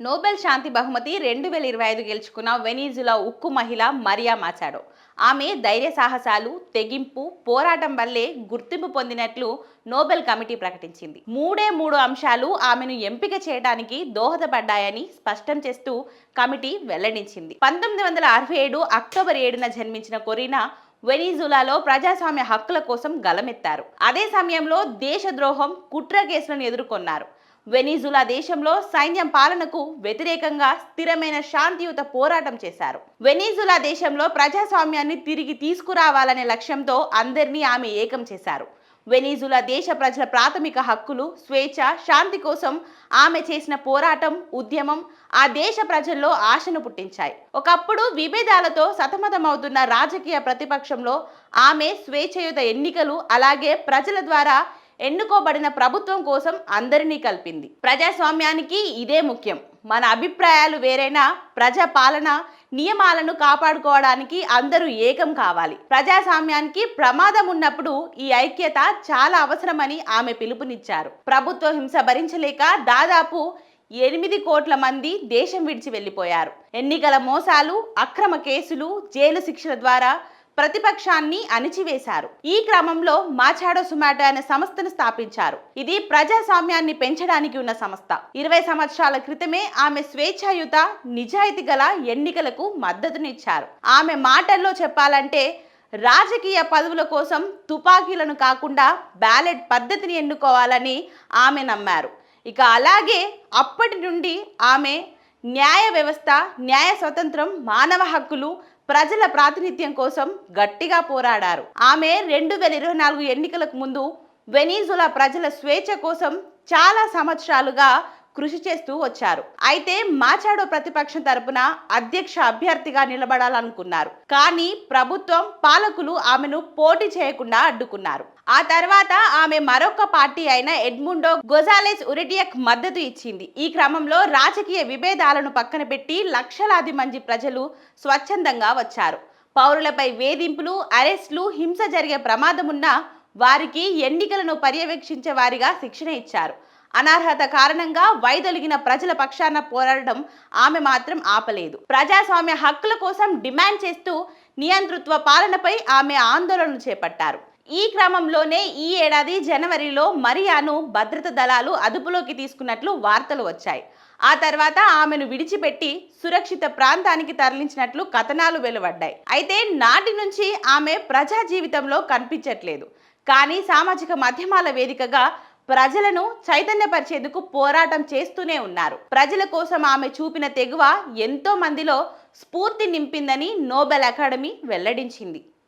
Nobel శాంతి బహుమతి రెండు వేల ఇరవై ఐదు గెలుచుకున్న వెనీజులా ఉక్కు మహిళ మరియా మాచాడో. ఆమె ధైర్య సాహసాలు తెగింపు పోరాటం వల్లే గుర్తింపు పొందినట్లు నోబెల్ కమిటీ ప్రకటించింది. మూడే మూడు అంశాలు ఆమెను ఎంపిక చేయడానికి దోహదపడ్డాయని స్పష్టం చేస్తూ కమిటీ వెల్లడించింది. పంతొమ్మిది వందల అరవై ఏడు అక్టోబర్ ఏడున జన్మించిన కొరీనా వెనిజులాలో ప్రజాస్వామ్య హక్కుల కోసం గలమెత్తారు అదే సమయంలో దేశద్రోహం కుట్ర కేసులను ఎదుర్కొన్నారు. వెనిజులా దేశంలో సైన్యం పాలనకు వ్యతిరేకంగా స్థిరమైన శాంతియుత పోరాటం చేశారు. వెనిజులా దేశంలో ప్రజాస్వామ్యాన్ని తిరిగి తీసుకురావాలనే లక్ష్యంతో అందరినీ ఆమె ఏకం చేశారు. వెనిజులా దేశ ప్రజల ప్రాథమిక హక్కులు స్వేచ్ఛ శాంతి కోసం ఆమె చేసిన పోరాటం ఉద్యమం ఆ దేశ ప్రజల్లో ఆశను పుట్టించాయి. ఒకప్పుడు విభేదాలతో సతమతమవుతున్న రాజకీయ ప్రతిపక్షంలో ఆమె స్వేచ్ఛయుత ఎన్నికలు అలాగే ప్రజల ద్వారా ఎన్నుకోబడిన ప్రభుత్వం కోసం అందరినీ కల్పింది. ప్రజాస్వామ్యానికి ఇదే ముఖ్యం. మన అభిప్రాయాలు వేరైనా ప్రజా పాలన నియమాలను కాపాడుకోవడానికి అందరూ ఏకం కావాలి. ప్రజాస్వామ్యానికి ప్రమాదం ఉన్నప్పుడు ఈ ఐక్యత చాలా అవసరమని ఆమె పిలుపునిచ్చారు. ప్రభుత్వ హింస భరించలేక దాదాపు ఎనిమిది కోట్ల మంది దేశం విడిచి వెళ్ళిపోయారు. ఎన్నికల మోసాలు అక్రమ కేసులు జైలు శిక్షల ద్వారా ప్రతిపక్షాన్ని అణిచివేశారు. ఈ క్రమంలో మాచాడో సుమాటో అనే సంస్థను స్థాపించారు. ఇది ప్రజాస్వామ్యాన్ని పెంచడానికి ఉన్న సంస్థ. ఇరవై సంవత్సరాల క్రితమే ఆమె స్వేచ్ఛాయుత నిజాయితీ గల ఎన్నికలకు మద్దతునిచ్చారు. ఆమె మాటల్లో చెప్పాలంటే రాజకీయ పదవుల కోసం తుపాకీలను కాకుండా బ్యాలెట్ పద్ధతిని ఎన్నుకోవాలని ఆమె నమ్మారు. ఇక అలాగే అప్పటి నుండి ఆమె న్యాయ వ్యవస్థ న్యాయ స్వతంత్రం మానవ హక్కులు ప్రజల ప్రాతినిధ్యం కోసం గట్టిగా పోరాడారు. ఆమె రెండు వేల ఇరవై నాలుగు ఎన్నికలకు ముందు వెనీజులా ప్రజల స్వేచ్ఛ కోసం చాలా సంవత్సరాలుగా కృషి చేస్తూ వచ్చారు. అయితే మాచాడో ప్రతిపక్షం తరపున అధ్యక్ష అభ్యర్థిగా నిలబడాలనుకున్నారు. కానీ ప్రభుత్వం పాలకులు ఆమెను పోటీ చేయకుండా అడ్డుకున్నారు. ఆ తర్వాత ఆమె మరొక పార్టీ అయిన ఎడ్ముండో గొజాలెస్ ఉరిటియక్ మద్దతు ఇచ్చింది. ఈ క్రమంలో రాజకీయ విభేదాలను పక్కన పెట్టి లక్షలాది మంది ప్రజలు స్వచ్ఛందంగా వచ్చారు. పౌరులపై వేధింపులు అరెస్టులు హింస జరిగే ప్రమాదమున్నా వారికి ఎన్నికలను పర్యవేక్షించే వారిగా శిక్షణ ఇచ్చారు. అనర్హత కారణంగా వైదొలిగిన ప్రజల పక్షాన పోరాడడం ఆమె మాత్రం ఆపలేదు. ప్రజాస్వామ్య హక్కుల కోసం డిమాండ్ చేస్తూ నియంతృత్వ పాలనపై ఆమె ఆందోళనలు చేపట్టారు. ఈ క్రమంలోనే ఈ ఏడాది జనవరిలో మరియాను భద్రత దళాలు అదుపులోకి తీసుకున్నట్లు వార్తలు వచ్చాయి. ఆ తర్వాత ఆమెను విడిచిపెట్టి సురక్షిత ప్రాంతానికి తరలించినట్లు కథనాలు వెలువడ్డాయి. అయితే నాటి నుంచి ఆమె ప్రజా జీవితంలో కనిపించట్లేదు. కానీ సామాజిక మాధ్యమాల వేదికగా ప్రజలను చైతన్యపరిచేందుకు పోరాటం చేస్తూనే ఉన్నారు. ప్రజల కోసం ఆమె చూపిన తెగువ ఎంతో మందిలో స్ఫూర్తి నింపిందని నోబెల్ అకాడమీ వెల్లడించింది.